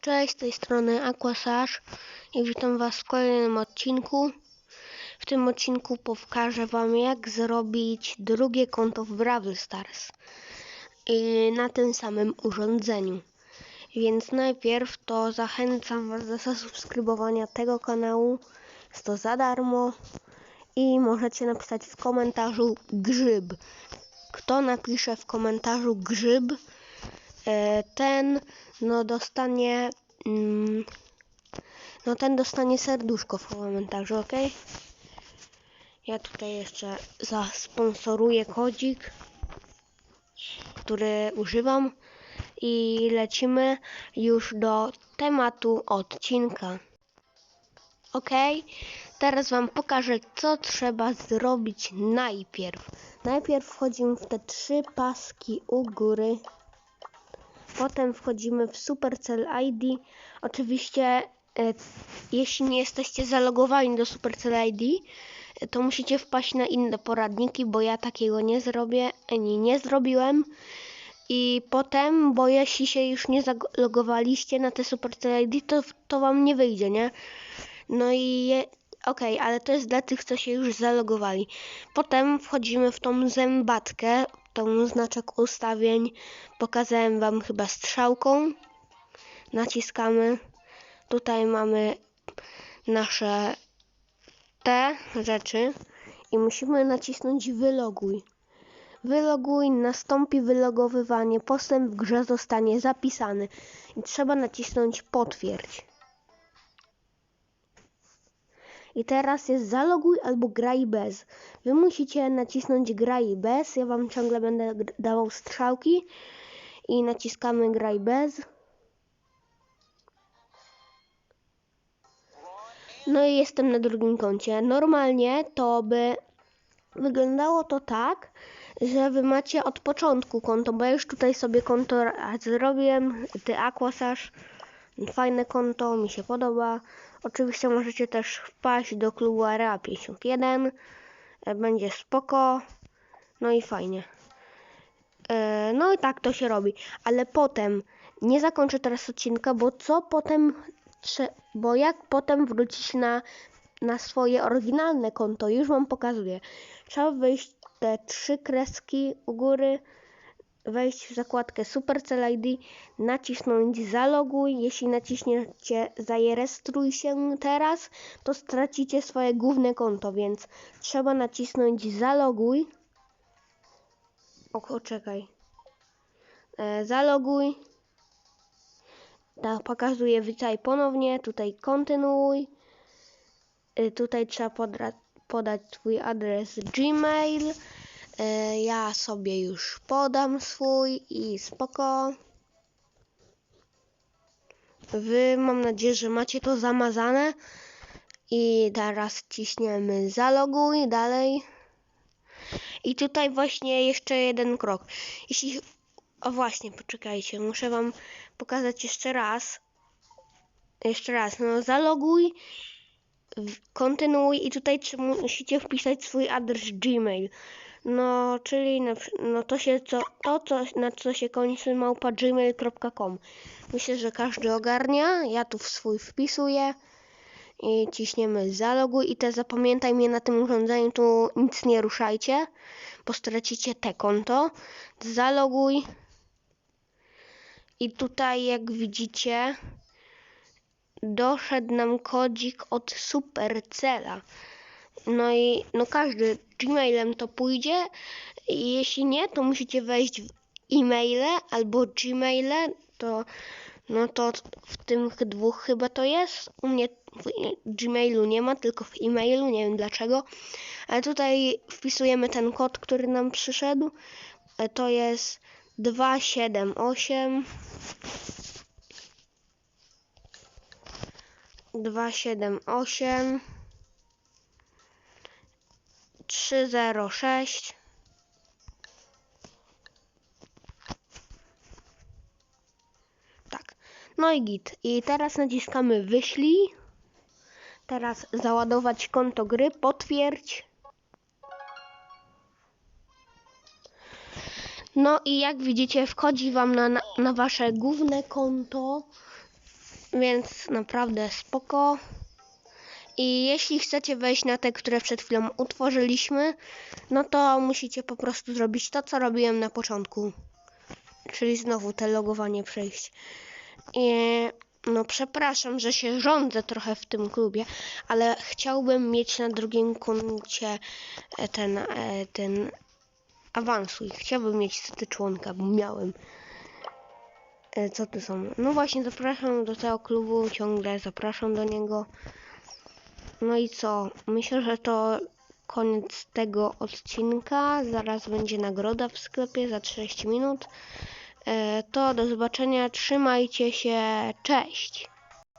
Cześć, z tej strony Aquasash i witam Was w kolejnym odcinku. W tym odcinku pokażę Wam jak zrobić drugie konto w Brawl Stars i na tym samym urządzeniu. Więc najpierw to zachęcam Was do zasubskrybowania tego kanału. Jest to za darmo i możecie napisać w komentarzu grzyb. Kto napisze w komentarzu grzyb, ten no dostanie mm, no ten dostanie serduszko w komentarzu, ok? Ja tutaj jeszcze zasponsoruję kodzik, który używam i lecimy już do tematu odcinka. Ok, teraz Wam pokażę, co trzeba zrobić najpierw. Najpierw wchodzimy w te trzy paski u góry. Potem wchodzimy w Supercell ID. Oczywiście, e, jeśli nie jesteście zalogowani do Supercell ID, e, to musicie wpaść na inne poradniki, bo ja takiego nie zrobię, ani nie zrobiłem. I potem, bo jeśli się już nie zalogowaliście na te Supercell ID, to, to wam nie wyjdzie, nie? No i je, okej, ale to jest dla tych, co się już zalogowali. Potem wchodzimy w tą zębatkę, tą znaczek ustawień. Pokazałem Wam chyba strzałką. Naciskamy. Tutaj mamy nasze te rzeczy i musimy nacisnąć wyloguj. Wyloguj, nastąpi wylogowywanie, postęp w grze zostanie zapisany i trzeba nacisnąć potwierdź. I teraz jest zaloguj albo graj bez. Wy musicie nacisnąć graj bez. Ja wam ciągle będę dawał strzałki. I naciskamy graj bez. No i jestem na drugim koncie. Normalnie to by wyglądało to tak, że wy macie od początku konto, bo ja już tutaj sobie konto zrobiłem. Ty Aquasash. Fajne konto, mi się podoba. Oczywiście możecie też wpaść do klubu Area 51. E, Będzie spoko. No i fajnie. E, No i tak to się robi. Ale potem, nie zakończę teraz odcinka, bo co potem, bo jak potem wrócić na, na swoje oryginalne konto, już wam pokazuję. Trzeba wejść te trzy kreski u góry, wejść w zakładkę Supercell ID, nacisnąć zaloguj. Jeśli naciśniecie zarejestruj się teraz, to stracicie swoje główne konto, więc trzeba nacisnąć zaloguj. O, czekaj. E, zaloguj. Tak, pokazuje witaj ponownie. Tutaj kontynuuj. E, tutaj trzeba podra- podać twój adres Gmail. E, Ja sobie już podam swój i spoko. Wy mam nadzieję, że macie to zamazane. I teraz ciśniemy zaloguj dalej. I tutaj właśnie jeszcze jeden krok. Jeśli. O właśnie, poczekajcie, muszę wam pokazać jeszcze raz. Jeszcze raz, no zaloguj, kontynuuj i tutaj musicie wpisać swój adres Gmail. No, czyli na, no to się co, to co, na co się kończy małpa gmail.com. Myślę, że każdy ogarnia. Ja tu w swój wpisuję i ciśniemy zaloguj i te zapamiętaj mnie na tym urządzeniu, tu nic nie ruszajcie, bo stracicie te konto. Zaloguj. I tutaj jak widzicie doszedł nam kodzik od Supercella. No i no każdy Gmailem to pójdzie. Jeśli nie, to musicie wejść w e-maile albo Gmaile, to no to w tym dwóch chyba to jest. U mnie w Gmailu nie ma, tylko w e-mailu, nie wiem dlaczego. Ale tutaj wpisujemy ten kod, który nam przyszedł. E, To jest 278 278 306 Tak. No i git. I teraz naciskamy wyślij. Teraz załadować konto gry, potwierdź. No i jak widzicie, wchodzi wam na, na, na wasze główne konto więc naprawdę spoko. I jeśli chcecie wejść na te, które przed chwilą utworzyliśmy, no to musicie po prostu zrobić to, co robiłem na początku. Czyli znowu te logowanie przejść. I, no przepraszam, że się rządzę trochę w tym klubie, ale chciałbym mieć na drugim koncie e, ten, e, ten awansuj. Chciałbym mieć wtedy członka, bo miałem. E, Co tu są? No właśnie, zapraszam do tego klubu, ciągle zapraszam do niego. No i co? Myślę, że to koniec tego odcinka. Zaraz będzie nagroda w sklepie za 30 minut. E, To do zobaczenia. Trzymajcie się. Cześć.